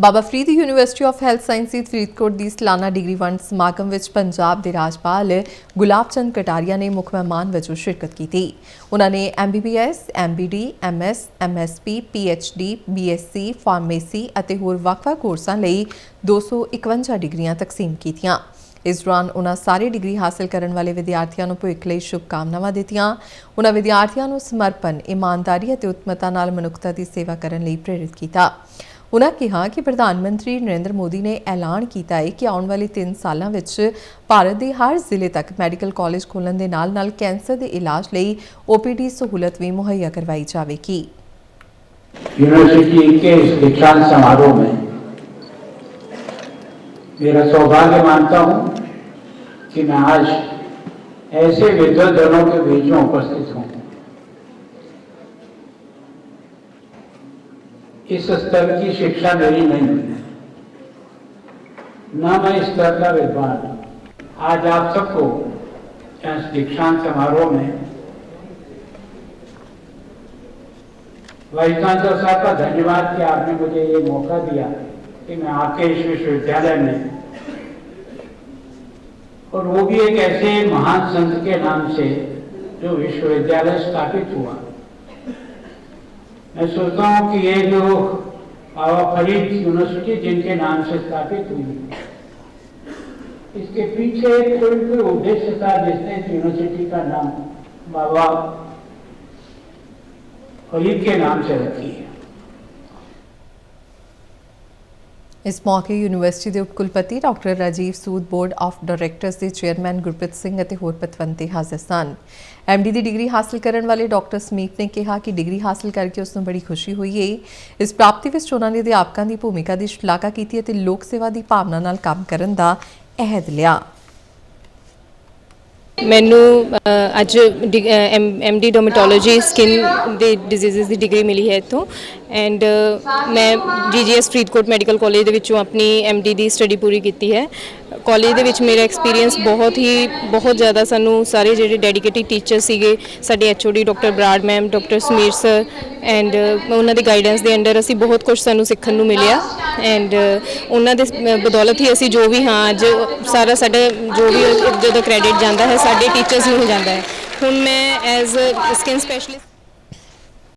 Baba Farid university of health sciences Faridkot ਦੀ ਸਾਲਾਨਾ degree ਵੰਡ ਸਮਾਗਮ ਵਿੱਚ ਪੰਜਾਬ ਦੇ ਰਾਜਪਾਲ ਗੁਲਾਬ ਚੰਦ ਕਟਾਰੀਆ ਨੇ ਮੁੱਖ ਮਹਿਮਾਨ ਵਜੋਂ ਸ਼ਿਰਕਤ ਕੀਤੀ। ਉਹਨਾਂ ਨੇ MBBS MBD MS MSP PhD BSc pharmacy ਅਤੇ ਹੋਰ ਵੱਖ-ਵੱਖ ਕੋਰਸਾਂ ਲਈ 251 ਡਿਗਰੀਆਂ ਤਕਸੀਮ ਕੀਤੀਆਂ। ਇਸ ਦੌਰਾਨ ਉਹਨਾਂ ਸਾਰੇ ਡਿਗਰੀ ਹਾਸਲ ਕਰਨ ਵਾਲੇ ਵਿਦਿਆਰਥੀਆਂ ਨੂੰ ਭਵਿੱਖ ਲਈ ਸ਼ੁਭਕਾਮਨਾਵਾਂ ਦਿੱਤੀਆਂ। ਉਹਨਾਂ ਵਿਦਿਆਰਥੀਆਂ ਨੂੰ ਸਮਰਪਣ, ਇਮਾਨਦਾਰੀ ਅਤੇ ਉਤਮਤਾ ਨਾਲ ਮਨੁੱਖਤਾ ਦੀ ਸੇਵਾ ਕਰਨ ਲਈ ਪ੍ਰੇਰਿਤ ਕੀਤਾ। ਉਹਨਾਂ ਕਿਹਾ ਕਿ ਪ੍ਰਧਾਨ ਮੰਤਰੀ ਨਰਿੰਦਰ ਮੋਦੀ ਨੇ ਐਲਾਨ ਕੀਤਾ ਹੈ ਕਿ ਆਉਣ ਵਾਲੇ 3 ਸਾਲਾਂ ਵਿੱਚ ਭਾਰਤ ਦੇ ਹਰ ਜ਼ਿਲ੍ਹੇ ਤੱਕ ਮੈਡੀਕਲ ਕਾਲਜ ਖੋਲ੍ਹਣ ਦੇ ਨਾਲ-ਨਾਲ ਕੈਂਸਰ ਦੇ ਇਲਾਜ ਲਈ ਓਪੀਡੀ ਸਹੂਲਤ ਵੀ ਮੁਹੱਈਆ ਕਰਵਾਈ ਜਾਵੇਗੀ यूनिवर्सिटी के इस दीक्षांत समारोह में मेरा सौभाग्य मानता हूं कि मैं आज ऐसे विद्वजनों के बीच में उपस्थित हूं इस स्तर की शिक्षा मेरी नहीं हुई न मैं इस स्तर का विद्वान आज आप सबको दीक्षांत समारोह में वाइस चांसलर साहब का धन्यवाद कि आपने मुझे ये मौका दिया कि मैं आपके इस विश्वविद्यालय में और वो भी एक ऐसे महान संत के नाम से जो विश्वविद्यालय स्थापित हुआ। मैं सोचता हूँ कि ये जो बाबा फरीद यूनिवर्सिटी, जिनके नाम से स्थापित हुई। इसके पीछे कोई कोई उद्देश्य था जिसने इस यूनिवर्सिटी का नाम बाबा फरीद के नाम से रखी है। ਇਸ ਮੌਕੇ ਯੂਨੀਵਰਸਿਟੀ ਦੇ ਉਪ ਕੁਲਪਤੀ doctor Rajiv Sood board of directors ਦੇ ਚੇਅਰਮੈਨ ਗੁਰਪ੍ਰੀਤ ਸਿੰਘ ਅਤੇ ਹੋਰ ਪਤਵੰਤੇ ਹਾਜ਼ਰ ਸਨ। ਐਮਡੀ ਦੀ ਡਿਗਰੀ ਹਾਸਲ ਕਰਨ ਵਾਲੇ ਡਾਕਟਰ ਸਮੀਤ ਨੇ ਕਿਹਾ ਕਿ ਡਿਗਰੀ ਹਾਸਲ ਕਰਕੇ ਉਸ ਨੂੰ ਬੜੀ ਖੁਸ਼ੀ ਹੋਈ ਹੈ ਇਸ ਪ੍ਰਾਪਤੀ ਵਿੱਚ ਉਹਨਾਂ ਨੇ ਅਧਿਆਪਕਾਂ ਦੀ ਭੂਮਿਕਾ ਦੀ ਸ਼ਲਾਘਾ ਕੀਤੀ ਅਤੇ ਲੋਕ ਸੇਵਾ ਦੀ ਭਾਵਨਾ ਨਾਲ ਕੰਮ ਕਰਨ ਦਾ ਅਹਿਦ ਲਿਆ। ਮੈਨੂੰ ਅ, ਅੱਜ ਐਮਡੀ ਡਰਮੇਟੋਲੋਜੀ ਸਕਿਨ ਦੇ ਡਿਜ਼ੀਜ਼ਸ ਦੀ ਡਿਗਰੀ ਮਿਲੀ ਹੈ ਇੱਥੋਂ ਐਂਡ ਮੈਂ ਜੀਜੀਐਸ ਫਰੀਦਕੋਟ ਮੈਡੀਕਲ ਕਾਲਜ ਦੇ ਵਿੱਚੋਂ ਆਪਣੀ ਐਮਡੀ ਦੀ ਸਟੱਡੀ ਪੂਰੀ ਕੀਤੀ ਹੈ। ਕਾਲਜ ਦੇ ਵਿੱਚ ਮੇਰਾ ਐਕਸਪੀਰੀਅੰਸ ਬਹੁਤ ਹੀ ਬਹੁਤ ਜ਼ਿਆਦਾ ਸਾਨੂੰ ਸਾਰੇ ਜਿਹੜੇ ਡੈਡੀਕੇਟਿਡ ਟੀਚਰ ਸੀਗੇ ਸਾਡੇ HOD doctor Brar ma'am doctor Sameer sir and ਉਹਨਾਂ ਦੇ ਗਾਈਡੈਂਸ ਦੇ ਅੰਡਰ ਅਸੀਂ ਬਹੁਤ ਕੁਝ ਸਾਨੂੰ ਸਿੱਖਣ ਨੂੰ ਮਿਲਿਆ। ਐਂਡ ਉਹਨਾਂ ਦੇ ਸ- ਬਦੌਲਤ ਹੀ ਅਸੀਂ ਜੋ ਵੀ ਹਾਂ ਅੱਜ ਸਾਰਾ ਸਾਡਾ ਜੋ ਵੀ ਜਦੋਂ ਕ੍ਰੈਡਿਟ ਜਾਂਦਾ ਹੈ ਸਾਡੇ ਟੀਚਰਸ ਨੂੰ ਹੀ ਜਾਂਦਾ ਹੈ ਹੁਣ ਮੈਂ ਐਜ਼ ਸਕਿਨ ਸਪੈਸ਼ਲਿਸਟ